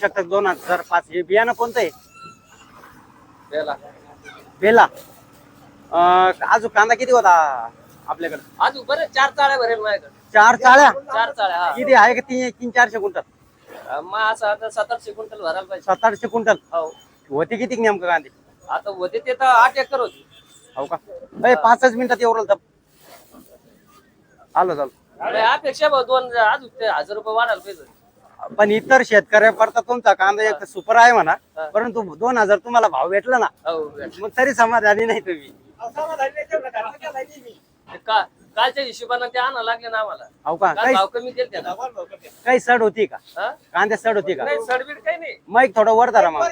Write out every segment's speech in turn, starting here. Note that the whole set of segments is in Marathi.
शकतात दोन हजार पाच. हे बियाणं कोणतं आहे? बेला. बेला. अं, अजून कांदा किती होता आपल्याकडे? अजून बरं चार चाळ्या भरेल माझ्याकडे. चार चाळ्या? चार चाळ्या हा. किती आहे का तीन तीन चारशे क्विंटल? अं, मग असं आता सात आठशे क्विंटल भरायला पाहिजे. सात आठशे क्विंटल? हो. होते किती नेमकं कांदे? आता होते ते तर आठ एकर होती. हो का? अय, पाचच मिनिटात एवढं तर. आलो चालू अपेक्षा भाऊ दोन अजून ते हजार रुपये वाढायला पाहिजे. पण इतर शेतकऱ्याकरता तुमचा कांदा एक सुपर आहे म्हणा. परंतु दोन हजार तुम्हाला भाव भेटला ना हो मग तरी समाधानी नाही तुम्ही. ते का कालच्या हिशोबानं ते आणायला लागले ना आम्हाला. हो का काल काही भाव कमी केले. त्याला काही सड होती का? हा? कांद्या सड होती का? नाही सडबीड काही नाही. मग थोडं वर धरा मग.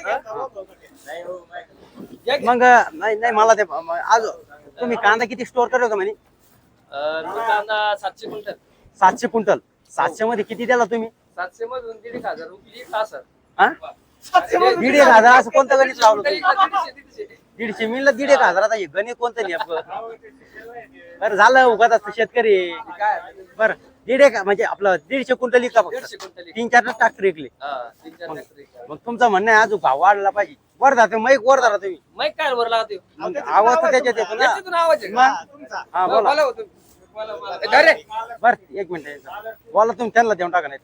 या की. मग नाही नाही मला ते आज तुम्ही कांदा किती स्टोर करत होता म्हणे? अं, कांदा सातशे क्विंटल. सातशे क्विंटल. सातशे मध्ये किती द्याला तुम्ही? सातशे मधून दीड एक हजार रुपये एक तास हा दीड एक हजार असं कोणतं गणित लावलं तुम्ही? दीडशे दीडशे दीडशे मिळलं दीड एक हजार. आता हे गणित कोणतं नेमकं बरं झालं उगाच असतं शेतकरी. बरं दीड एक म्हणजे आपलं दीडशे क्विंटल इका दीडशे फक्त तीन चार ट्रॅक्टर विकले हा तीन चार ट्रॅक्टर एक. मग तुमचं म्हणणं आहे अजून भाव वाढला पाहिजे. वर जाते मैक वर धरा तुम्ही. माहीत काय वर लागते मग आवाज तर त्याच्यात येतो ना. याच्यातून आवाज आहे मग का? हा बोला. बोला हो तुम्ही. बोला, बोला. ए, धर रे. बर एक मिनिट. बोला तुम्ही त्यांना देऊन टाका नाही.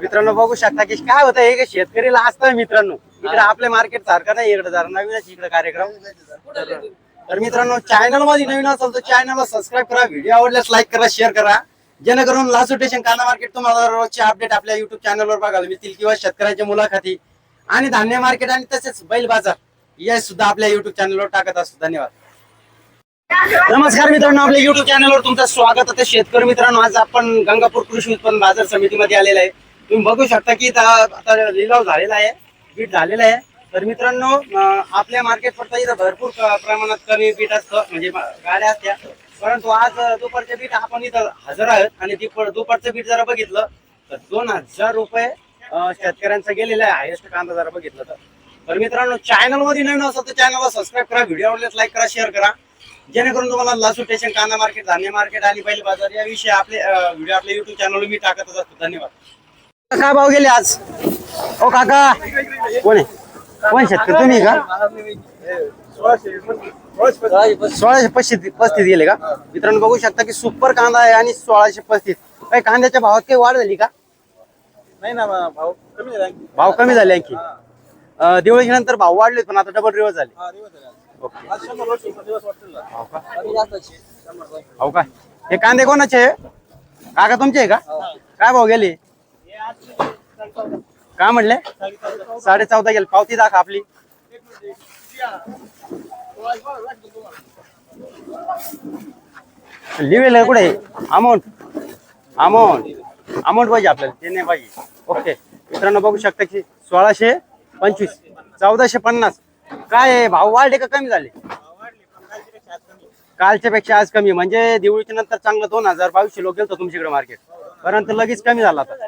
मित्रांनो बघू शकता की काय होतं हे शेतकरीला असतं मित्रांनो. इकडे आपले मार्केट सारखं नाही इकडे जरा नवीनच इकडे कार्यक्रम. तर मित्रांनो चॅनलमध्ये नवीन असेल तर चॅनलला सबस्क्राईब करा व्हिडिओ आवडल्यास लाईक करा शेअर करा. जेणेकरून लास्ट स्टेशन कांदा मार्केट तुम्हाला रोजचे अपडेट आपल्या युट्यूब चॅनलवर बघायला मिळतील किंवा शेतकऱ्याच्या मुलाखती. आणि धान्य मार्केट आणि तसेच बैल बाजार या सुद्धा आपल्या युट्यूब चॅनलवर टाकत असतो. धन्यवाद. नमस्कार मित्रांनो आपल्या युट्यूब चॅनलवर तुमचं स्वागत आहे. शेतकरी मित्रांनो आज आपण गंगापूर कृषी उत्पन्न बाजार समितीमध्ये आलेला आहे. तुम्ही बघू शकता की इथं आता लिलाव झालेला आहे बीट झालेला आहे. तर मित्रांनो अं, आपल्या मार्केट पडता इथं भरपूर क- प्रमाणात कमी बीट असतं म्हणजे मा- गाड्या असत्या. परंतु आज अं, दुपारच्या बीट आपण इथं हजर आहोत आणि दुपार दुपारचं बीट जरा बघितलं तर दोन हजार रुपये अं, शेतकऱ्यांचं गेलेलं आहे हायेस्ट कांदा जरा बघितलं तर. तर मित्रांनो चॅनलमध्ये नवीन असेल तर चॅनलला सबस्क्राईब करा व्हिडिओ आवडल्यास लाईक करा शेअर करा. जेणेकरून तुम्हाला लासू स्टेशन कांदा मार्केट धान्य मार्केट आणि बैल बाजार याविषयी आपले व्हिडिओ आपल्या युट्यूब चॅनलवर मी टाकतच असतो. धन्यवाद. काय भाव गेले आज? ओ काका. कोण आहे? कोण शेतकरी? तुम्ही का? सोळाशे पस्तीस पस्तीस गेले का? मित्रांनो बघू शकता की सुपर कांदा आहे आणि सोळाशे पस्तीस. काही कांद्याच्या भावात काही वाढ झाली का? नाही ना भाऊ कमी झाला आणखी. भाव कमी झाले आणखी. अं, दिवाळीच्या नंतर भाव वाढले पण आता डबल रिवर्स झाले. हा. हो का. हो हे कांदे कोणाचे? काका तुमचे आहे का? काय भाव गेले? काय म्हणले? साडे चौदा गेले. पावती दाखवा आपली. लिहिलेलं कुठे अमाऊंट अमाऊंट अमाऊंट पाहिजे आपल्याला. ते नाही पाहिजे. ओके. मित्रांनो बघू शकता की सोळाशे पंचवीस चौदाशे पन्नास. काय आहे, भाव वाढले का कमी झाले? कालच्या पेक्षा आज कमी. म्हणजे दिवाळीच्या नंतर चांगलं दोन हजार बावीसशे लोक गेलं तुमच्याकडे मार्केट परंतु लगेच कमी झाला आता.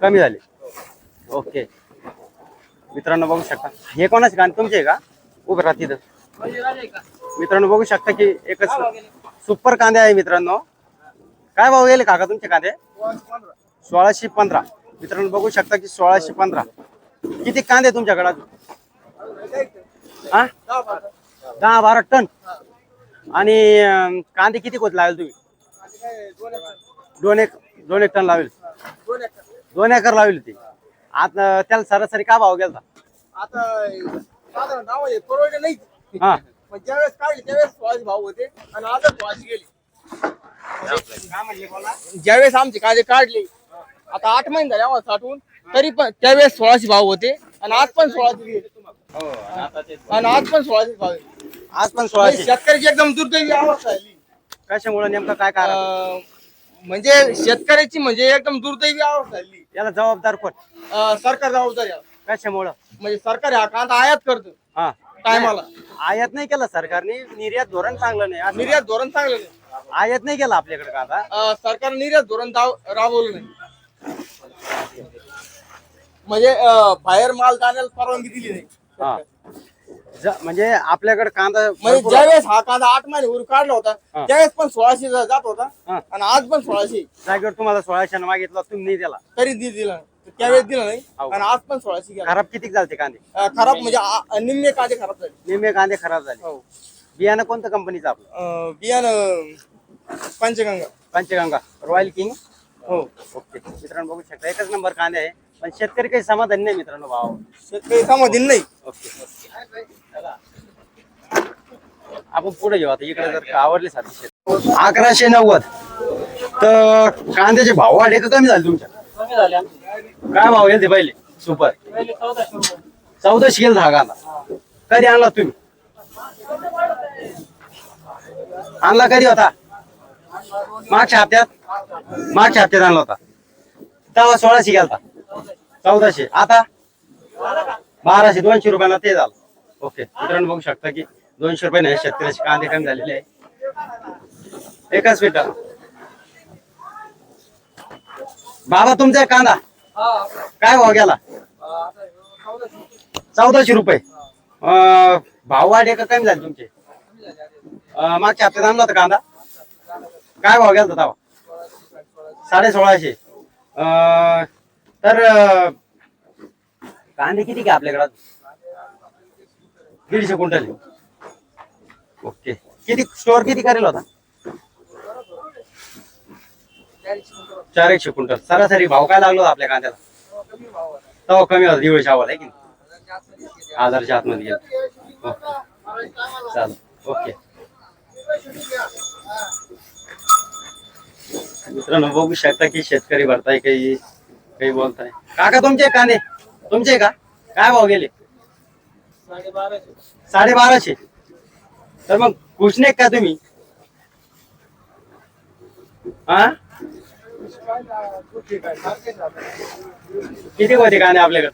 कमी झाले. ओके. मित्रांनो बघू शकता. हे कोणाचे गाणं? तुमचे आहे का? उभं राहा तिथं. मित्रांनो बघू शकता की एकच सुपर कांदे आहे मित्रांनो. काय भाव गेले काका तुमचे कांदे? सोळाशे पंधरा. मित्रांनो बघू शकता की सोळाशे पंधरा. किती कांदे तुमच्याकडे अजून? हा? दहा बारा टन. आणि अं, कांदे किती कोत लावेल तुम्ही? दोन एक दोन एक टन लावेल. दोन एकर लावेल ते. आता त्याला सरासरी काय भाव गेला आता साधारण नाव आहे परवडले नाही. हा. पण ज्यावेळेस काढले त्यावेळेस सोळाशे भाव होते आणि आता गेले. ज्यावेळेस आमचे कांदे काढले आता आठ महिने झाले आम्हाला साठवून. तरी पण त्यावेळेस सोळाशे भाव होते. आणि आज पण सोळाशे गेले आणि आज पण सोळाशे भाव आहे. आज पण म्हणजे सोळाशे शेतकऱ्याची एकदम दुर्दैवी अवस्था कशामुळे नेमकं काय कारण? अं, म्हणजे शेतकऱ्याची म्हणजे एकदम दुर्दैवी अवस्था झाली याला जबाबदार कोण? सरकार जबाबदारी आहे. कशामुळं? म्हणजे सरकार हा कांदा आयात करतो. हा. टायमाला. आयात नाही केलं सरकारने निर्यात धोरण चांगलं नाही. असं निर्यात धोरण चांगलं नाही. आयात नाही केलं आपल्याकडे का आता अं, सरकारने निर्यात धोरण दाव- राबवलं नाही. म्हणजे बाहेर माल जाण्याला परवानगी दिली नाही. ज- म्हणजे आपल्याकडे कांदा म्हणजे भरपूर- ज्यावेळेस हा कांदा आठ महिने उर काढला होता हा. त्यावेळेस पण सोळाशे जा- जात होता हा. आणि आज पण सोळाशे. जागेवर तुम्हाला सोळाशे मागितला तुम्ही नाही दिला. तरी दि- दिला नाही. त्यावेळेस दिला नाही. हो. आणि आज पण सोळाशे गेला. खराब किती झालते कांदे? अं, खराब म्हणजे आ- निम्मे कांदे खराब झाले. निम्मे कांदे खराब झाले. हो. बियाणं कोणतं कंपनीचं आपलं? अं, बियाणं पंचगंगा. पंचगंगा. रॉयल किंग हो. ओके. मित्रांनो बघू शकता एकच नंबर कांदे आहे. पण शेतकरी काही समाधान नाही मित्रांनो भाव शेतकरी समाधीन नाही. ओके आपण पुढे घेऊ आता इकडे जर का आवडले सारखे शेत. अकराशे नव्वद. तर कांद्याचे भाव वाढे का कमी झाले तुमच्या. कमी झाले आमचे. काय भाव गेले पहिले? सुपर पहिले चौदाशे रुपये चौदाशे गेल कांदा कधी आणला तुम्ही? आणला कधी होता? मागच्या हप्त्यात? मागच्या हप्त्यात आणला होता. तेव्हा सोळाशे गेलता. चौदाशे. आता? बाराशे दोनशे रुपयाला ते झालं. ओके. मित्रांनो बघू शकता की दोनशे रुपये नाही शेतकऱ्याचे कांदे कमी झालेले आहे. एकच मिनिट. बाबा तुमचा एक कांदा. काय भाव गेला? चौदाशे रुपये. अं, भाव वाढ का कमी झाले तुमचे? मागच्या हप्त्यात आणला होता कांदा. काय भाव गेला होता साडे सोळाशे अं, तर अं, कांदे किती काय आपल्याकडं दीडशे क्विंटल. आहे. ओके. किती स्टोअर किती करेल होता चार एकशे क्विंटल. सरासरी भाव काय लागलो होता आपल्या कांद्याला? कमी कमी होता दिवस शावर आहे की नाही? हजारच्या आतमध्ये गेले. हो. चालेल. ओके. मित्रांनो बघू शकता की शेतकरी भरताय काही काही बोलताय. काका तुमचे कांदे? तुमचे का? काय भाव गेले? साडेबाराशे. तर मग खुश नाही का तुम्ही? हा? किती होते कांदे आपल्याकडे?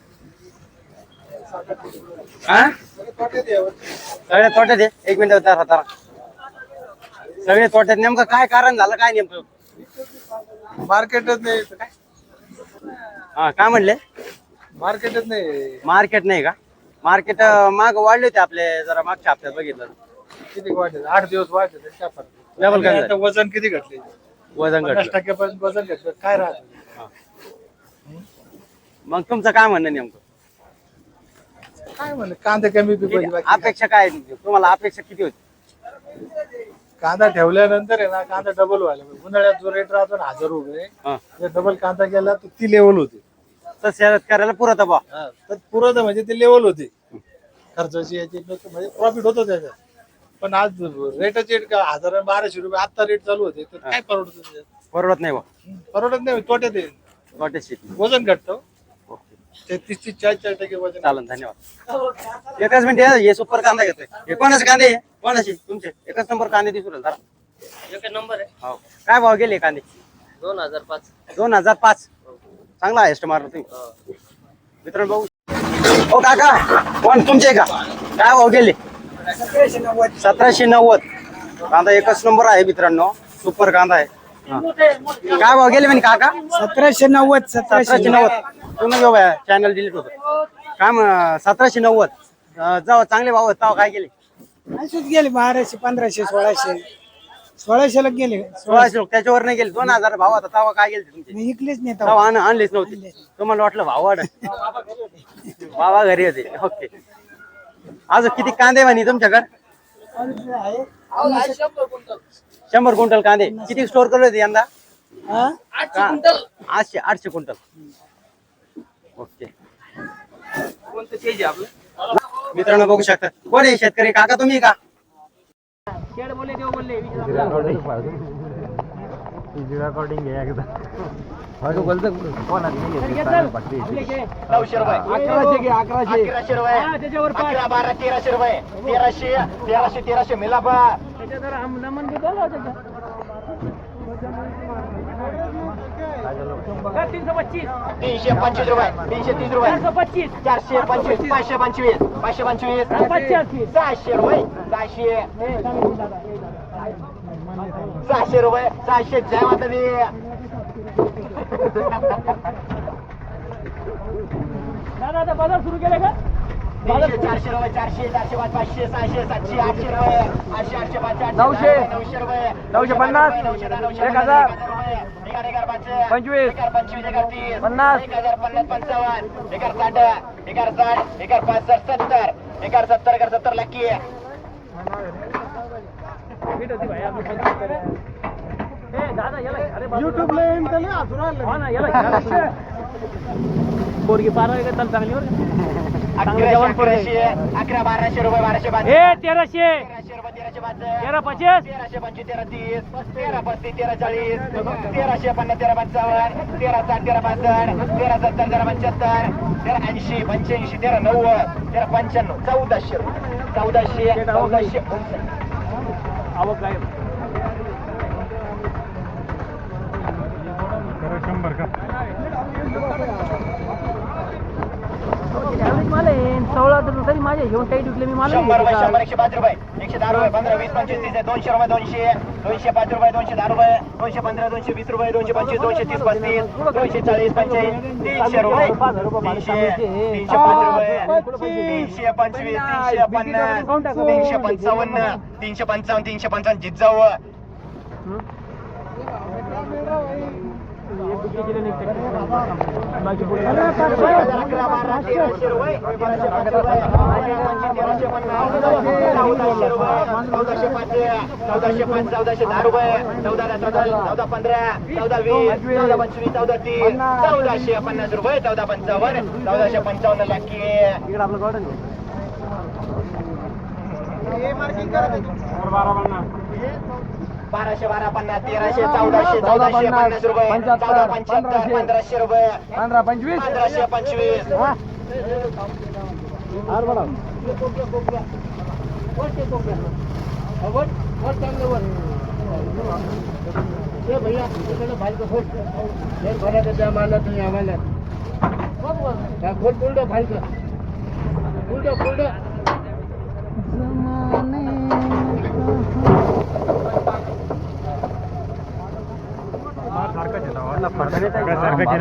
हा? सगळे तोट्यात आहे? एक मिनिट जरा जरा सगळे तोट्यात. नेमकं काय कारण झालं काय नेमकं? मार्केटच नाही. हा काय म्हणले? मार्केटच नाही. मार्केट नाही का? मार्केट माग वाढले होते आपले जरा मागच्या हप्त्यात बघितलं. किती वाढले? आठ दिवस वाढले तरी काय फरक नाही. Level काय आणि झालं? आता वजन किती घटले? वजन पन्नास घटलं टक्क्यापर्यंत वजन घटलं. काय राहत? मग तुमचं काय म्हणणं नेमकं? काय म्हणे कांदा कमी बाकी काय. अपेक्षा काय आहे? तुम्हाला अपेक्षा किती होती? कांदा ठेवल्यानंतर आहे ना कांदा डबल व्हायला पाहिजे. उन्हाळ्यात जो रेट राहतो ना हजार रुपये हा. डबल कांदा गेला तर ती लेवल होती. तर शेतकऱ्याला पुरत बा तर पुरत म्हणजे ते लेवल होती. खर्चाची याची म्हणजे प्रॉफिट होतं त्याच्यात पण आज रेटच हजार आणि बाराशे रुपये आता रेट चालू होते तर काय परवडत? परवडत नाही बा परवडत नाही तोट्यात शेती. वजन घटतं. ओके ते चाळीस चाळीस टक्के वजन चालन धन्यवाद. एकच मिनिट हे सुपर कांदा घेतोय. हे कोणाचे कांदे आहे? कोणाचे? तुमचे. एकच नंबर कांदे दिसू राहिले जरा. एक नंबर आहे. हो. काय भाव गेले कांदे? दोन हजार पाच. दोन हजार पाच. चांगला आहे मारला तुम्ही. मित्रांनो भाऊ ओ काका कोण? तुमचे का? काय भाव गेले? सतराशे नव्वद. कांदा एकच नंबर आहे मित्रांनो. सुपर कांदा आहे. हा. काय भाव गेले म्हणे काका? सतराशे नव्वद सतराशे नव्वद. तुम्ही जेव्हा चॅनल डिलीट होतं. काय सतराशे नव्वद. अं, जेव्हा चांगले भाव होते तेव्हा काय गेले? असेच गेले बाराशे पंधराशे सोळाशे. सोळाशेला गेले. सोळाशे लोक त्याच्यावर नाही गेले. दोन हजार भाव होता तेव्हा काय गेले तुमचे? मी इकलेच नाही तेव्हा. तेव्हा आण- आणलेच नव्हते. तुम्हाला वाटलं भाव वाढ बाबा घरी होते. ओके. अजून किती कांदे म्हणे तुमच्याकडे? शंभर क्विंटल कांदे. किती स्टोर करले होते यंदा? हा? आठशे आठशे क्विंटल. ओके. कोणतं पेज आहे आपलं? मित्रांनो बघू शकता. कोण आहे शेतकरी? काका तुम्ही का? शेड बोलले देव बोलले विचारा. अकराशे घे अकराशे. त्याच्यावर पाच. बारा तेराशे रुपये. तेराशे तेराशे तेराशे मिला बा तीनशे पच्चीस. तीनशे पंचवीस रुपये. तीनशे तीस रुपये. चारशे पच्चीस. चारशे पंचवीस. पाचशे पंचवीस. पाचशे पंचवीस. सहाशे रुपये. सहाशे. सहाशे रुपये. सहाशे. जय माता दादा आता बाजार सुरू केले का तीनशे चारशे रुपये चारशे चारशे पाच पाचशे सहाशे सातशे आठशे रुपये आठशे आठशे पाच आठशे नऊशे. नऊशे रुपये नऊशे पन्नास. नऊशे दहा, नऊशे एक हजार. रुपये एकार एकार पाच पंचवीस. एकार पंचवीस एकार तीस पन्नास. एक हजार पन्नास पंचावन्न एकार साठ एकार साठ एकार पासष्ट सत्तर एकार सत्तर एकार सत्तर लक्की युट्यूबला येईन नाही. हसून राहिलं. पोरगी बारा वाजता चाल चांगली बरं जेवण अकरा बाराशे रुपये बाराशे पाच. ए तेराशे. तेरा पचीस. तेराशे पंचवीस तेरा तीस. तेरा पस्तीस तेरा चाळीस. तेराशे पन्नास तेरा पंचावन्न. तेरा साठ तेरा पासष्ट. तेरा सत्तर तेरा पंच्याहत्तर. तेरा ऐंशी पंच्याऐंशी तेरा नव्वद. तेरा पंच्याण्णव. चौदाशे चौदाशे चौदाशे. आवक काय ॲव्हरेज माल आहे सोळा तर माझ्या घेऊन काही विकले मी मला शंभर रुपये शंभर एकशे पाच रुपये एकशे दहा रुपये पंधरा वीस पंचवीस तीस. दोनशे रुपये दोनशे दोनशे पाच रुपये दोनशे दहा रुपये दोनशे पंधरा दोनशे वीस रुपये दोनशे पंचवीस दोनशे तीस पस्तीस दोनशे चाळीस पंचेचाळीस तीनशे रुपये तीनशे तीनशे पाच रुपये तीनशे पंचवीस तीनशे पन्नास तीनशे पंचावन्न तीनशे पंचावन्न तीनशे पंचावन्न जिजाऊ चौदाशे रुपये चौदाशे पाच चौदाशे पाच चौदाशे दहा रुपये चौदा चौदा चौदा पंधरा चौदा वीस चौदा पंचवीस चौदा तीस चौदाशे पन्नास रुपये चौदा पंचावन्न चौदाशे पंचावन्न लाखी इकडे आपलं बाराशे बारा पन्नास तेराशे चौदाशे चौदाशे पन्नास रुपये. चौदा पंच्याहत्तर पंधराशे. रुपये. पंधरा पंचवीस. पंधराशे पंचवीस.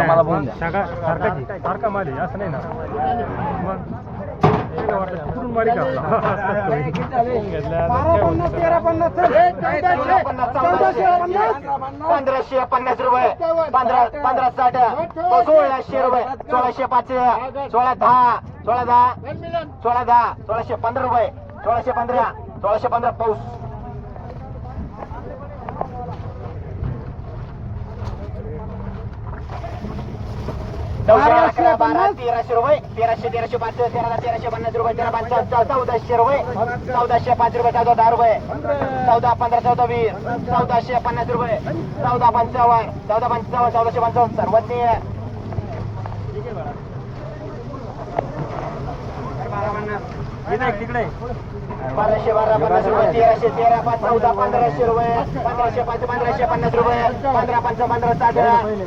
मला बोलून द्या. सारखा माल आहे असं नाही ना. मग वेगळं वाटतं. कुठून बारीक आहे आपला? घेतल्या, बारा काय पन्नास होतं? तेरा पन्नास. चौदाशे पन्नास. पंधराशे पन्नास रुपये. पंधरा पंधरा साठ. सोळाशे रुपये. सोळाशे पाच सोळा दहा. सोळा दहा. सोळा दहा. सोळाशे पंधरा रुपये. सोळाशे पंधरा. सोळाशे पंधरा पाऊस. बारा तेराशे रुपये. तेराशे तेराशे पाच तेरा तेराशे पन्नास रुपये तेरा पाच चौदाशे रुपये. चौदाशे पाच रुपये चौदा दहा रुपये. चौदा पंधरा चौदा वीस. चौदाशे पन्नास रुपये. चौदा पंचावन्न. चौदा पंचावन्न चौदाशे पंचावन्न सर्वज्ञ बाराशे बारा पन्नास रुपये तेराशे तेरा पाच चौदा पंधराशे रुपये पंधराशे पाच पंधराशे पन्नास रुपये पंधरा पंच पंधरा साठ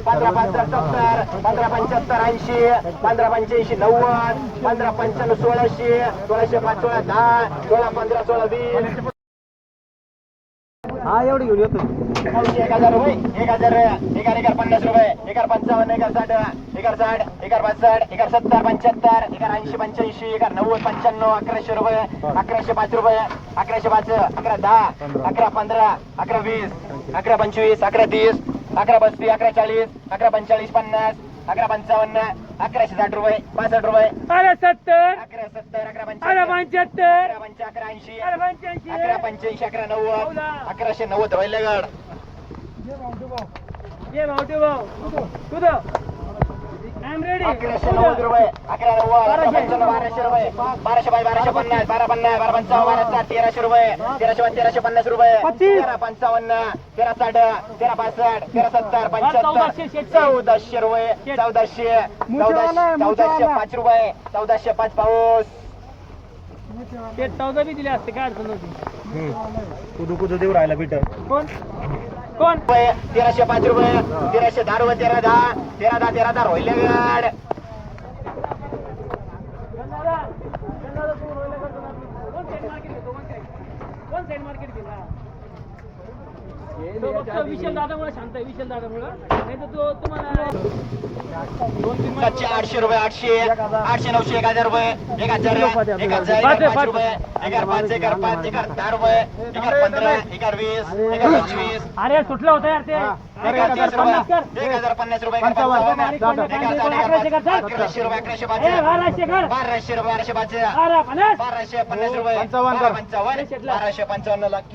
पंधरा पाच सत्तर पंधरा पंच्याहत्तर ऐंशी पंधरा पंच्याऐंशी नव्वद पंधरा पंच्याण्णव सोळाशे सोळाशे पाच सोळा दहा सोळा पंधरा सोळा वीस. हा एवढी घेऊन येतो एक हजार रुपये एक हजार एकार एकार पन्नास रुपये एकार पंचावन्न एकार साठ एकार साठ एकार पासष्ट एकार सत्तर पंच्याहत्तर एकार ऐंशी पंच्याऐंशी एकार नव्वद पंच्याण्णव अकराशे रुपये अकराशे पाच रुपये अकराशे पाच अकरा दहा अकरा पंधरा अकरा वीस अकरा पंचवीस अकरा तीस अकरा पस्तीस अकरा चाळीस अकरा पंचेचाळीस पन्नास अकरा पंचावन्न अकराशे साठ रुपये पासष्ट रुपये. अरे सत्तर. अकरा सत्तर अकरा अरे पंच्याहत्तर. पंच्याहत्तर अकरा पंचा अकरा ऐंशी. अरे पंच्याऐंशी. अकरा पंच्याऐंशी अकरा नव्वद. अकराशे नव्वद वैलगड ये भाऊ ते भाऊ. आय एम रेडी अकराशे नव्वद रुपये. अकरा नव्वद बाराशे. रुपये. बाराशे बाय बाराशे पन्नास बारा पन्नास बारा पंचावन्न बारा साठ तेराशे रुपये. तेराशे तेराशे पन्नास रुपये. तेरा पंचावन्न तेरा साठ तेरा पासष्ट तेरा सत्तर चौदाशे पंच्याहत्तर शेहेचाळीस. चौदाशे रुपये चौदाशे चौदाशे. पाच रुपये चौदाशे पाच पाऊस. ते चौदा बी दिले असते काय अडचण नव्हती कुदू कुदू देऊ राहिला पीठ कोण? कोण? तेराशे पाच रुपये तेराशे दहा रुपये तेरा दहा तेरा दहा तेरा दहा रोहिल्या गाड कोण साईड मार्केट घेतो कोण साईड मार्केट घेला तो फक्त विशाल दादामुळे शांत आहे विशाल दादामुळे नाही तर तो तुम्हाला सातशे आठशे रुपये आठशे आठशे नऊशे एक हजार रुपये एक हजार एक हजार पाच. रुपये एक हजार पाच एक हजार पाच एक हजार दहा रुपये एक हजार पंधरा एक हजार वीस एक हजार पंचवीस अरे सुटलं होतं यार ते एक हजार पन्नास रुपये अकराशे रुपये अकराशे बाराशे रुपये बाराशे पाच बाराशे पन्नास रुपये पंचावन्न पंचावन्न बाराशे पंचावन्न लाख